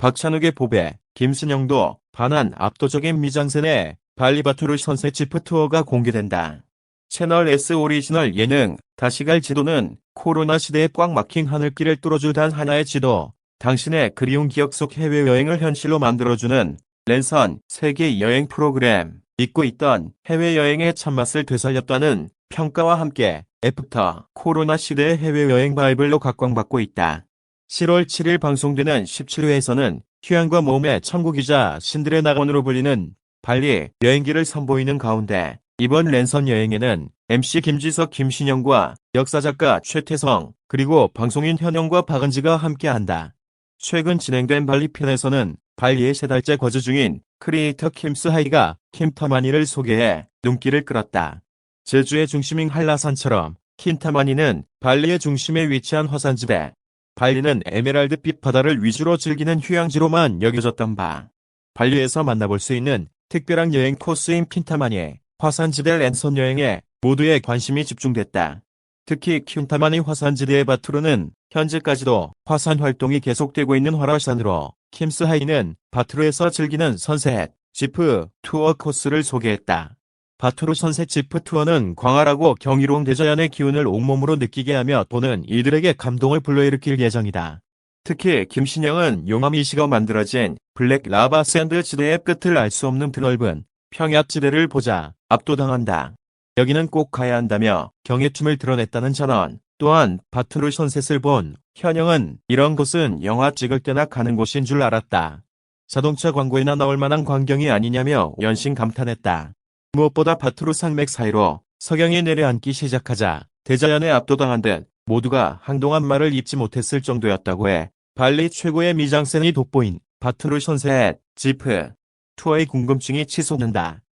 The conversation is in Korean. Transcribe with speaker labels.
Speaker 1: 박찬욱의 보배, 김신영도 반한 압도적인 미장센의 발리바투르 선세 지프 투어가 공개된다. 채널 S 오리지널 예능 다시 갈 지도는 코로나 시대에 꽉 막힌 하늘길을 뚫어줄 단 하나의 지도, 당신의 그리운 기억 속 해외여행을 현실로 만들어주는 랜선 세계 여행 프로그램, 잊고 있던 해외여행의 참맛을 되살렸다는 평가와 함께 애프터 코로나 시대의 해외여행 바이블로 각광받고 있다. 7월 7일 방송되는 17회에서는 휴양과 모험의 천국이자 신들의 낙원으로 불리는 발리 여행기를 선보이는 가운데 이번 랜선 여행에는 MC 김지석 김신영과 역사작가 최태성 그리고 방송인 현영과 박은지가 함께한다. 최근 진행된 발리 편에서는 발리에 세 달째 거주 중인 크리에이터 킴스 하이가 킴타마니를 소개해 눈길을 끌었다. 제주의 중심인 한라산처럼 킨타마니는 발리의 중심에 위치한 화산지대. 발리는 에메랄드빛 바다를 위주로 즐기는 휴양지로만 여겨졌던 바. 발리에서 만나볼 수 있는 특별한 여행 코스인 킨타마니, 화산지대 랜선 여행에 모두의 관심이 집중됐다. 특히 킨타마니 화산지대의 바투르는 현재까지도 화산 활동이 계속되고 있는 활활산으로 킴스하이는 바투르에서 즐기는 선셋, 지프, 투어 코스를 소개했다. 바투르 선셋 지프 투어는 광활하고 경이로운 대자연의 기운을 온몸으로 느끼게 하며 보는 이들에게 감동을 불러일으킬 예정이다. 특히 김신영은 용암이시가 만들어진 블랙 라바 샌드 지대의 끝을 알 수 없는 드넓은 평야지대를 보자 압도당한다. 여기는 꼭 가야 한다며 경애춤을 드러냈다는 전원. 또한 바투르 선셋을 본 현영은 이런 곳은 영화 찍을 때나 가는 곳인 줄 알았다. 자동차 광고에나 나올 만한 광경이 아니냐며 연신 감탄했다. 무엇보다 바투르 산맥 사이로 석양이 내려앉기 시작하자 대자연에 압도당한 듯 모두가 한동안 말을 잇지 못했을 정도였다고 해 발리 최고의 미장센이 돋보인 바투르 선셋 지프 투어의 궁금증이 치솟는다.